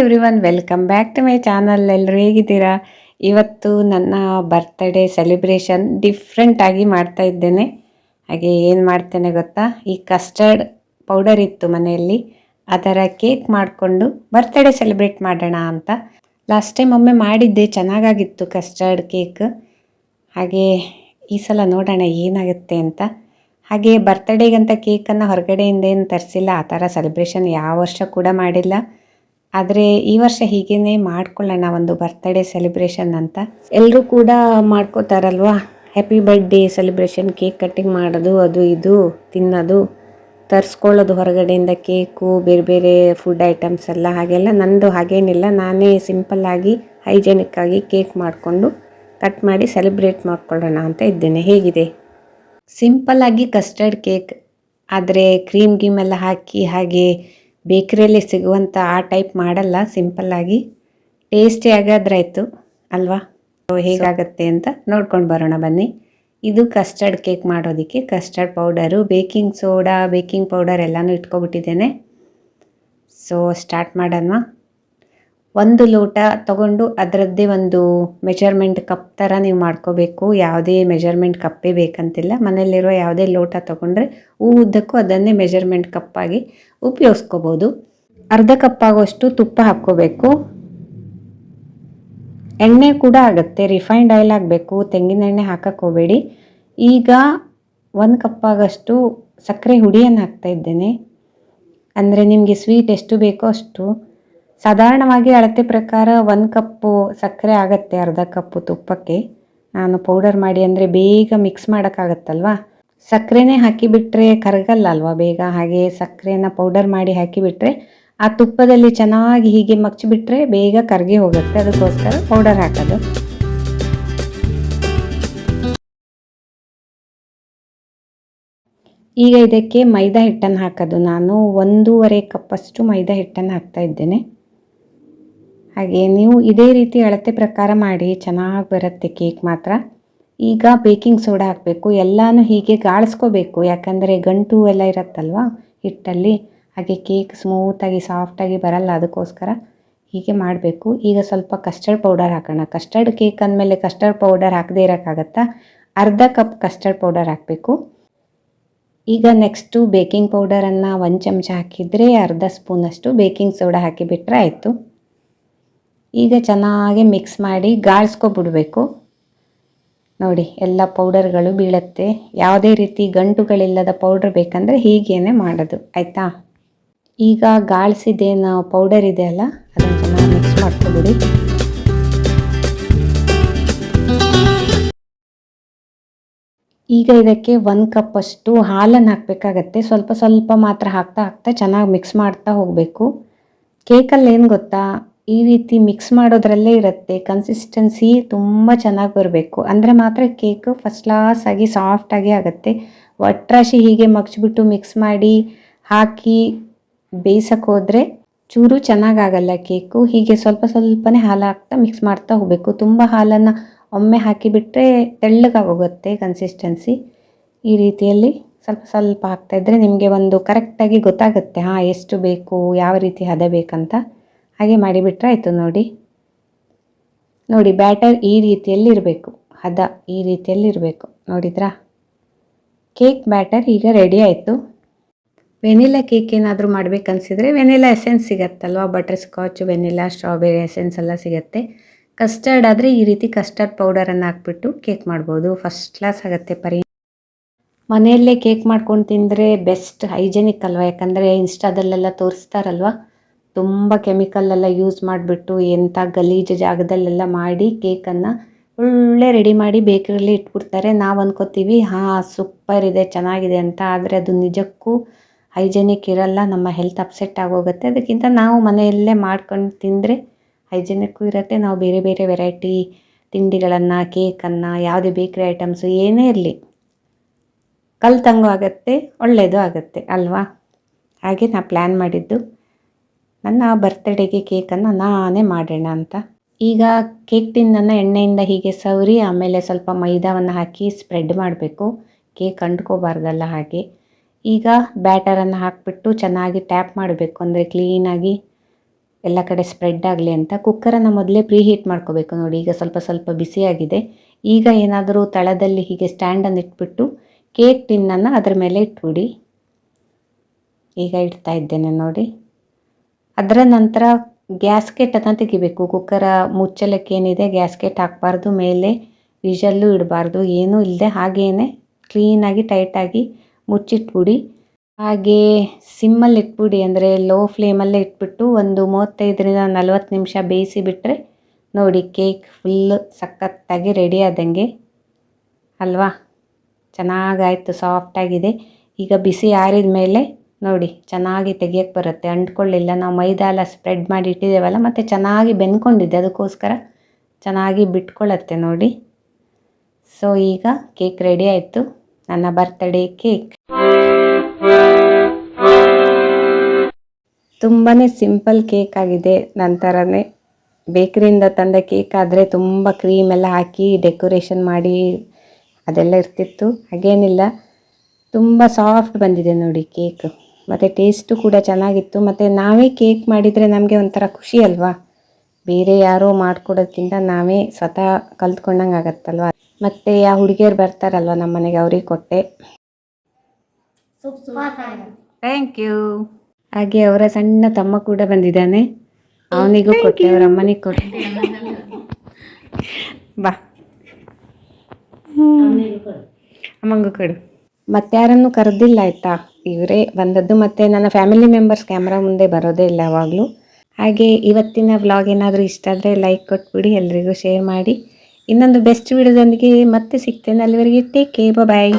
Everyone welcome back to my channel ಎಲ್ಲರೂ ಹೇಗಿದ್ದೀರಾ? ಇವತ್ತು ನನ್ನ ಬರ್ತ್ಡೇ ಸೆಲೆಬ್ರೇಷನ್ ಡಿಫ್ರೆಂಟಾಗಿ ಮಾಡ್ತಾ ಇದ್ದೇನೆ. ಹಾಗೆ ಏನು ಮಾಡ್ತೇನೆ ಗೊತ್ತಾ? ಈ ಕಸ್ಟರ್ಡ್ ಪೌಡರ್ ಇತ್ತು ಮನೆಯಲ್ಲಿ. ಅದರ ಕೇಕ್ ಮಾಡಿಕೊಂಡು ಬರ್ತ್ಡೇ ಸೆಲೆಬ್ರೇಟ್ ಮಾಡೋಣ ಅಂತ. ಲಾಸ್ಟ್ ಟೈಮ್ ಒಮ್ಮೆ ಮಾಡಿದ್ದೆ, ಚೆನ್ನಾಗಾಗಿತ್ತು ಕಸ್ಟರ್ಡ್ ಕೇಕ್ ಹಾಗೆ ಈ ಸಲ ನೋಡೋಣ ಏನಾಗುತ್ತೆ ಅಂತ. ಹಾಗೆ ಬರ್ತ್ಡೇಗಂತ ಕೇಕನ್ನು ಹೊರಗಡೆಯಿಂದ ಏನು ತರಿಸಿಲ್ಲ. ಆ ಥರ ಸೆಲೆಬ್ರೇಷನ್ ಯಾವ ವರ್ಷ ಕೂಡ ಮಾಡಿಲ್ಲ. ಆದರೆ ಈ ವರ್ಷ ಹೀಗೇನೆ ಮಾಡ್ಕೊಳ್ಳೋಣ ಒಂದು ಬರ್ತ್ಡೇ ಸೆಲೆಬ್ರೇಷನ್ ಅಂತ. ಎಲ್ಲರೂ ಕೂಡ ಮಾಡ್ಕೋತಾರಲ್ವಾ? Happy birthday celebration cake cutting ಮಾಡೋದು, ಅದು ಇದು, ತಿನ್ನೋದು, ತರಿಸ್ಕೊಳ್ಳೋದು ಹೊರಗಡೆಯಿಂದ ಕೇಕು ಬೇರೆ ಬೇರೆ ಫುಡ್ ಐಟಮ್ಸ್ ಎಲ್ಲ, ಹಾಗೆಲ್ಲ ನಂದು ಹಾಗೇನಿಲ್ಲ. ನಾನೇ ಸಿಂಪಲ್ಲಾಗಿ ಹೈಜೆನಿಕ್ಕಾಗಿ ಕೇಕ್ ಮಾಡಿಕೊಂಡು ಕಟ್ ಮಾಡಿ ಸೆಲೆಬ್ರೇಟ್ ಮಾಡ್ಕೊಳ್ಳೋಣ ಅಂತ ಇದ್ದೇನೆ. ಹೇಗಿದೆ? ಸಿಂಪಲ್ಲಾಗಿ ಕಸ್ಟರ್ಡ್ ಕೇಕ್ ಆದರೆ ಕ್ರೀಮ್ ಗೀಮೆಲ್ಲ ಹಾಕಿ ಹಾಗೆ ಬೇಕ್ರಿಯಲ್ಲಿ ಸಿಗುವಂಥ ಆ ಟೈಪ್ ಮಾಡಲ್ಲ ಸಿಂಪಲ್ಲಾಗಿ ಟೇಸ್ಟಿ ಆಗಾದ್ರಾಯ್ತು ಅಲ್ವಾ? ಹೇಗಾಗತ್ತೆ ಅಂತ ನೋಡ್ಕೊಂಡು ಬರೋಣ ಬನ್ನಿ. ಇದು ಕಸ್ಟರ್ಡ್ ಕೇಕ್ ಮಾಡೋದಕ್ಕೆ custard powder baking soda baking powder ಎಲ್ಲನೂ ಇಟ್ಕೊಬಿಟ್ಟಿದ್ದೇನೆ. ಸೊ ಸ್ಟಾರ್ಟ್ ಮಾಡೋಣ. ಒಂದು ಲೋಟ ತಗೊಂಡು ಅದರದ್ದೇ ಒಂದು ಮೆಜರ್ಮೆಂಟ್ ಕಪ್ ಥರ ನೀವು ಮಾಡ್ಕೋಬೇಕು. ಯಾವುದೇ ಮೆಜರ್ಮೆಂಟ್ ಕಪ್ಪೇ ಬೇಕಂತಿಲ್ಲ. ಮನೆಯಲ್ಲಿರೋ ಯಾವುದೇ ಲೋಟ ತಗೊಂಡ್ರೆ ಉದ್ದಕ್ಕೂ ಅದನ್ನೇ ಮೆಜರ್ಮೆಂಟ್ ಕಪ್ಪಾಗಿ ಉಪಯೋಗಿಸ್ಕೋಬೋದು. ಅರ್ಧ ಕಪ್ ಆಗೋಷ್ಟು ತುಪ್ಪ ಹಾಕ್ಕೋಬೇಕು. ಎಣ್ಣೆ ಕೂಡ ಆಗುತ್ತೆ. ರಿಫೈನ್ಡ್ ಆಯಿಲ್ ಆಗಬೇಕು. ತೆಂಗಿನ ಎಣ್ಣೆ ಹಾಕಕ್ಕೆ ಹೋಗಬೇಡಿ. ಈಗ ಒಂದು ಕಪ್ಪಾಗಷ್ಟು ಸಕ್ಕರೆ ಹುಡಿಯನ್ನು ಹಾಕ್ತಾ ಇದ್ದೇನೆ. ಅಂದರೆ ನಿಮಗೆ ಸ್ವೀಟ್ ಎಷ್ಟು ಬೇಕೋ ಅಷ್ಟು ಸಾಧಾರಣವಾಗಿ ಅಳತೆ ಪ್ರಕಾರ ಒಂದು ಕಪ್ಪು ಸಕ್ಕರೆ ಆಗುತ್ತೆ, ಅರ್ಧ ಕಪ್ಪು ತುಪ್ಪಕ್ಕೆ. ನಾನು ಪೌಡರ್ ಮಾಡಿ ಅಂದರೆ ಬೇಗ ಮಿಕ್ಸ್ ಮಾಡೋಕ್ಕಾಗತ್ತಲ್ವಾ? ಸಕ್ಕರೆನೇ ಹಾಕಿಬಿಟ್ರೆ ಕರಗಲ್ಲ ಅಲ್ವಾ? ಬೇಗ ಹಾಗೆ ಸಕ್ಕರೆನ ಪೌಡರ್ ಮಾಡಿ ಹಾಕಿಬಿಟ್ರೆ ಆ ತುಪ್ಪದಲ್ಲಿ ಚೆನ್ನಾಗಿ ಹೀಗೆ ಮಗ್ಚಿಬಿಟ್ರೆ ಬೇಗ ಕರಗಿ ಹೋಗುತ್ತೆ. ಅದಕ್ಕೋಸ್ಕರ ಪೌಡರ್ ಹಾಕೋದು. ಈಗ ಇದಕ್ಕೆ ಮೈದಾ ಹಿಟ್ಟನ್ನು ಹಾಕೋದು. ನಾನು ಒಂದೂವರೆ ಕಪ್ಪಷ್ಟು ಮೈದಾ ಹಿಟ್ಟನ್ನು ಹಾಕ್ತಾ ಇದ್ದೇನೆ. ಹಾಗೆ ನೀವು ಇದೇ ರೀತಿ ಅಳತೆ ಪ್ರಕಾರ ಮಾಡಿ, ಚೆನ್ನಾಗಿ ಬರುತ್ತೆ ಕೇಕ್ ಮಾತ್ರ. ಈಗ ಬೇಕಿಂಗ್ ಸೋಡಾ ಹಾಕಬೇಕು, ಎಲ್ಲನೂ ಹೀಗೆ ಗಾಳಿಸ್ಕೋಬೇಕು. ಯಾಕಂದರೆ ಗಂಟು ಎಲ್ಲ ಇರುತ್ತಲ್ವ ಹಿಟ್ಟಲ್ಲಿ. ಹಾಗೆ ಕೇಕ್ ಸ್ಮೂತಾಗಿ ಸಾಫ್ಟಾಗಿ ಬರಲ್ಲ ಅದಕ್ಕೋಸ್ಕರ ಹೀಗೆ ಮಾಡಬೇಕು. ಈಗ ಸ್ವಲ್ಪ ಕಸ್ಟರ್ಡ್ ಪೌಡರ್ ಹಾಕೋಣ. ಕಸ್ಟರ್ಡ್ ಕೇಕ್ ಅಂದಮೇಲೆ ಕಸ್ಟರ್ಡ್ ಪೌಡರ್ ಹಾಕದೇ ಇರೋಕ್ಕಾಗತ್ತಾ? ಅರ್ಧ ಕಪ್ ಕಸ್ಟರ್ಡ್ ಪೌಡರ್ ಹಾಕಬೇಕು. ಈಗ ನೆಕ್ಸ್ಟು ಬೇಕಿಂಗ್ ಪೌಡರನ್ನು ಒಂದು ಚಮಚ ಹಾಕಿದರೆ ಅರ್ಧ ಸ್ಪೂನಷ್ಟು ಬೇಕಿಂಗ್ ಸೋಡಾ ಹಾಕಿಬಿಟ್ರೆ ಆಯಿತು. ಈಗ ಚೆನ್ನಾಗಿ ಮಿಕ್ಸ್ ಮಾಡಿ ಗಾಳಿಸ್ಕೊಬಿಡ್ಬೇಕು. ನೋಡಿ, ಎಲ್ಲ ಪೌಡರ್ಗಳು ಬೀಳುತ್ತೆ. ಯಾವುದೇ ರೀತಿ ಗಂಟುಗಳಿಲ್ಲದ ಪೌಡರ್ ಬೇಕಂದರೆ ಹೀಗೇನೆ ಮಾಡೋದು, ಆಯಿತಾ? ಈಗ ಗಾಳಿಸಿದೇನು ಪೌಡರ್ ಇದೆ ಅಲ್ಲ, ಅದನ್ನು ಚೆನ್ನಾಗಿ ಮಿಕ್ಸ್ ಮಾಡ್ಕೊಬಿಡಿ. ಈಗ ಇದಕ್ಕೆ ಒಂದು ಕಪ್ಪಷ್ಟು ಹಾಲನ್ನು ಹಾಕಬೇಕಾಗತ್ತೆ. ಸ್ವಲ್ಪ ಸ್ವಲ್ಪ ಮಾತ್ರ ಹಾಕ್ತಾ ಹಾಕ್ತಾ ಚೆನ್ನಾಗಿ ಮಿಕ್ಸ್ ಮಾಡ್ತಾ ಹೋಗಬೇಕು. ಕೇಕಲ್ಲಿ ಏನು ಗೊತ್ತಾ? ಈ ರೀತಿ ಮಿಕ್ಸ್ ಮಾಡೋದ್ರಲ್ಲೇ ಇರುತ್ತೆ. ಕನ್ಸಿಸ್ಟೆನ್ಸಿ ತುಂಬ ಚೆನ್ನಾಗಿ ಬರಬೇಕು. ಅಂದರೆ ಮಾತ್ರ ಕೇಕು ಫಸ್ಟ್ ಕ್ಲಾಸ್ ಆಗಿ ಸಾಫ್ಟಾಗಿ ಆಗುತ್ತೆ. ಒಟ್ರಾಶಿ ಹೀಗೆ ಮಗ್ಚಿಬಿಟ್ಟು ಮಿಕ್ಸ್ ಮಾಡಿ ಹಾಕಿ ಬೇಯಿಸಕ್ಕೆ ಹೋದರೆ ಚೂರು ಚೆನ್ನಾಗಾಗಲ್ಲ ಕೇಕು ಹೀಗೆ ಸ್ವಲ್ಪ ಸ್ವಲ್ಪನೇ ಹಾಲು ಹಾಕ್ತಾ ಮಿಕ್ಸ್ ಮಾಡ್ತಾ ಹೋಗಬೇಕು. ತುಂಬ ಹಾಲನ್ನು ಒಮ್ಮೆ ಹಾಕಿಬಿಟ್ರೆ ತೆಳ್ಳಗಾಗೋಗುತ್ತೆ ಕನ್ಸಿಸ್ಟೆನ್ಸಿ ಈ ರೀತಿಯಲ್ಲಿ ಸ್ವಲ್ಪ ಸ್ವಲ್ಪ ಹಾಕ್ತಾಯಿದ್ರೆ ನಿಮಗೆ ಒಂದು ಕರೆಕ್ಟಾಗಿ ಗೊತ್ತಾಗುತ್ತೆ. ಹಾಂ, ಎಷ್ಟು ಬೇಕು, ಯಾವ ರೀತಿ ಹದ ಬೇಕಂತ. ಹಾಗೆ ಮಾಡಿಬಿಟ್ರೆ ಆಯಿತು ನೋಡಿ. ನೋಡಿ ಬ್ಯಾಟರ್ ಈ ರೀತಿಯಲ್ಲಿ ಇರಬೇಕು ಹದ ಈ ರೀತಿಯಲ್ಲಿ ಇರಬೇಕು ನೋಡಿದ್ರಾ? ಕೇಕ್ ಬ್ಯಾಟರ್ ಈಗ ರೆಡಿ ಆಯಿತು. ವೆನಿಲಾ ಕೇಕ್ ಏನಾದರೂ ಮಾಡಬೇಕನ್ಸಿದ್ರೆ ವೆನಿಲಾ ಎಸೆನ್ಸ್ ಸಿಗತ್ತಲ್ವ? Butterscotch vanilla strawberry essence ಎಲ್ಲ ಸಿಗುತ್ತೆ. ಕಸ್ಟರ್ಡ್ ಆದರೆ ಈ ರೀತಿ ಕಸ್ಟರ್ಡ್ ಪೌಡರನ್ನು ಹಾಕ್ಬಿಟ್ಟು ಕೇಕ್ ಮಾಡ್ಬೋದು. ಫಸ್ಟ್ ಕ್ಲಾಸ್ ಆಗುತ್ತೆ ಪರಿ. ಮನೆಯಲ್ಲೇ ಕೇಕ್ ಮಾಡ್ಕೊಂಡು ತಿಂದರೆ ಬೆಸ್ಟ್ ಹೈಜೆನಿಕ್ ಅಲ್ವಾ? ಯಾಕಂದರೆ ಇನ್ಸ್ಟಾದಲ್ಲೆಲ್ಲ ತೋರಿಸ್ತಾರಲ್ವ? ತುಂಬ ಕೆಮಿಕಲ್ಲೆಲ್ಲ ಯೂಸ್ ಮಾಡಿಬಿಟ್ಟು ಎಂಥ ಗಲೀಜು ಜಾಗದಲ್ಲೆಲ್ಲ ಮಾಡಿ ಕೇಕನ್ನು ಒಳ್ಳೆ ರೆಡಿ ಮಾಡಿ ಬೇಕರಿಯಲ್ಲಿ ಇಟ್ಬಿಡ್ತಾರೆ. ನಾವು ಅಂದ್ಕೋತೀವಿ ಹಾಂ ಸೂಪರ್ ಇದೆ, ಚೆನ್ನಾಗಿದೆ ಅಂತ. ಆದರೆ ಅದು ನಿಜಕ್ಕೂ ಹೈಜೆನಿಕ್ ಇರಲ್ಲ, ನಮ್ಮ ಹೆಲ್ತ್ ಅಪ್ಸೆಟ್ ಆಗೋಗುತ್ತೆ. ಅದಕ್ಕಿಂತ ನಾವು ಮನೆಯಲ್ಲೇ ಮಾಡ್ಕೊಂಡು ತಿಂದರೆ ಹೈಜೆನಿಕ್ಕು ಇರುತ್ತೆ. ನಾವು ಬೇರೆ ಬೇರೆ ವೆರೈಟಿ ತಿಂಡಿಗಳನ್ನು ಕೇಕನ್ನು ಯಾವುದೇ ಬೇಕ್ರಿ ಐಟಮ್ಸು ಏನೇ ಇರಲಿ, ಕಲ್ತಂಗೂ ಆಗುತ್ತೆ ಒಳ್ಳೆಯದು ಆಗುತ್ತೆ, ಅಲ್ವಾ? ಹಾಗೆ ನಾ ಪ್ಲ್ಯಾನ್ ಮಾಡಿದ್ದು. ನನ್ನ ಬರ್ತ್ಡೇಗೆ ಕೇಕನ್ನು ನಾನೇ ಮಾಡೋಣ ಅಂತ. ಈಗ ಕೇಕ್ ಟಿನ್ನನ್ನು ಎಣ್ಣೆಯಿಂದ ಹೀಗೆ ಸವರಿ, ಆಮೇಲೆ ಸ್ವಲ್ಪ ಮೈದಾವನ್ನು ಹಾಕಿ ಸ್ಪ್ರೆಡ್ ಮಾಡಬೇಕು. ಕೇಕ್ ಅಂಟ್ಕೋಬಾರ್ದಲ್ಲ ಹಾಗೆ. ಈಗ ಬ್ಯಾಟರನ್ನು ಹಾಕಿಬಿಟ್ಟು ಚೆನ್ನಾಗಿ ಟ್ಯಾಪ್ ಮಾಡಬೇಕು. ಅಂದರೆ ಕ್ಲೀನಾಗಿ ಎಲ್ಲ ಕಡೆ ಸ್ಪ್ರೆಡ್ ಆಗಲಿ ಅಂತ. ಕುಕ್ಕರನ್ನು ಮೊದಲೇ ಪ್ರೀ ಹೀಟ್ ಮಾಡ್ಕೋಬೇಕು ನೋಡಿ. ಈಗ ಸ್ವಲ್ಪ ಸ್ವಲ್ಪ ಬಿಸಿಯಾಗಿದೆ ಈಗ ಏನಾದರೂ ತಳದಲ್ಲಿ ಹೀಗೆ ಸ್ಟ್ಯಾಂಡನ್ನು ಇಟ್ಬಿಟ್ಟು ಕೇಕ್ ಟಿನ್ನನ್ನು ಅದರ ಮೇಲೆ ಇಟ್ಬಿಡಿ. ಈಗ ಇಡ್ತಾ ಇದ್ದೇನೆ ನೋಡಿ. ಅದರ ನಂತರ ಗ್ಯಾಸ್ಕೆಟನ್ನು ತೆಗಿಬೇಕು. ಕುಕ್ಕರ ಮುಚ್ಚಲಕ್ಕೆ ಏನಿದೆ ಗ್ಯಾಸ್ಕೆಟ್ ಹಾಕಬಾರ್ದು, ಮೇಲೆ ವಿಷಲ್ಲು ಇಡಬಾರ್ದು, ಏನೂ ಇಲ್ಲದೆ ಹಾಗೇ ಕ್ಲೀನಾಗಿ ಟೈಟಾಗಿ ಮುಚ್ಚಿಟ್ಬಿಡಿ. ಹಾಗೆ ಸಿಮ್ಮಲ್ಲಿ ಇಟ್ಬಿಡಿ ಅಂದರೆ ಲೋ ಫ್ಲೇಮಲ್ಲೇ ಇಟ್ಬಿಟ್ಟು ಒಂದು ಮೂವತ್ತೈದರಿಂದ ನಲವತ್ತು ನಿಮಿಷ ಬೇಯಿಸಿ ಬಿಟ್ಟರೆ ನೋಡಿ ಕೇಕ್ ಫುಲ್ ಸಖತ್ತಾಗಿ ರೆಡಿ ಆದಂಗೆ ಅಲ್ವಾ? ಚೆನ್ನಾಗಾಯಿತು ಸಾಫ್ಟಾಗಿದೆ ಈಗ ಬಿಸಿ ಆರಿದ ಮೇಲೆ ನೋಡಿ, ಚೆನ್ನಾಗಿ ತೆಗಿಯಕ್ಕೆ ಬರುತ್ತೆ. ಅಂಟ್ಕೊಳ್ಳಿಲ್ಲ, ನಾವು ಮೈದಾ ಎಲ್ಲ ಸ್ಪ್ರೆಡ್ ಮಾಡಿ ಇಟ್ಟಿದ್ದೇವಲ್ಲ, ಮತ್ತು ಚೆನ್ನಾಗಿ ಬೆಂದ್ಕೊಂಡಿದ್ದೆ. ಅದಕ್ಕೋಸ್ಕರ ಚೆನ್ನಾಗಿ ಬಿಟ್ಕೊಳ್ಳತ್ತೆ ನೋಡಿ. ಸೊ ಈಗ ಕೇಕ್ ರೆಡಿ ಆಯಿತು. ನನ್ನ ಬರ್ತ್ಡೇ ಕೇಕ್. ತುಂಬಾ ಸಿಂಪಲ್ ಕೇಕ್ ಆಗಿದೆ ನನ್ನ ನಂತರನೇ ಬೇಕ್ರಿಯಿಂದ ತಂದ ಕೇಕ್ ಆದರೆ ತುಂಬ ಕ್ರೀಮ್ ಎಲ್ಲ ಹಾಕಿ ಡೆಕೋರೇಷನ್ ಮಾಡಿ ಅದೆಲ್ಲ ಇರ್ತಿತ್ತು. ಹಾಗೇನಿಲ್ಲ. ತುಂಬ ಸಾಫ್ಟ್ ಬಂದಿದೆ ನೋಡಿ ಕೇಕ್. ಮತ್ತು ಟೇಸ್ಟು ಕೂಡ ಚೆನ್ನಾಗಿತ್ತು. ಮತ್ತು ನಾವೇ ಕೇಕ್ ಮಾಡಿದರೆ ನಮಗೆ ಒಂಥರ ಖುಷಿ ಅಲ್ವಾ? ಬೇರೆ ಯಾರೋ ಮಾಡಿಕೊಡೋದ್ಕಿಂತ ನಾವೇ ಸ್ವತಃ ಕಲ್ತ್ಕೊಂಡಂಗೆ ಆಗತ್ತಲ್ವ? ಮತ್ತು ಆ ಹುಡುಗಿಯರು ಬರ್ತಾರಲ್ವ ನಮ್ಮ ಮನೆಗೆ ಅವ್ರಿಗೆ ಕೊಟ್ಟೆ. ಥ್ಯಾಂಕ್ ಯು ಹಾಗೆ ಅವರ ಸಣ್ಣ ತಮ್ಮ ಕೂಡ ಬಂದಿದ್ದಾನೆ. ಅವನಿಗೂ ಕೊಟ್ಟೆ ಅವರ ಅಮ್ಮನಿಗೆ ಕೊಟ್ಟೆ. ಬಾ. ಅಮ್ಮಂಗೂ ಕೊಡು. ಮತ್ತೆ ಯಾರನ್ನು ಕರೆದಿಲ್ಲ ಆಯ್ತಾ? ಇವರೇ ಬಂದದ್ದು ಮತ್ತೆ ನನ್ನ ಫ್ಯಾಮಿಲಿ ಮೆಂಬರ್ಸ್ ಕ್ಯಾಮ್ರಾ ಮುಂದೆ ಬರೋದೇ ಇಲ್ಲ ಯಾವಾಗಲೂ ಹಾಗೆ ಇವತ್ತಿನ ವ್ಲಾಗ್ ಏನಾದರೂ ಇಷ್ಟ ಆದರೆ ಲೈಕ್ ಕೊಟ್ಬಿಡಿ, ಎಲ್ರಿಗೂ ಶೇರ್ ಮಾಡಿ. ಇನ್ನೊಂದು ಬೆಸ್ಟ್ ವಿಡಿಯೋದೊಂದಿಗೆ ಮತ್ತೆ ಸಿಗ್ತೇನೆ. ಅಲ್ಲಿವರೆಗೆ ಟೇಕ್ ಕೇ ಬಾಯ್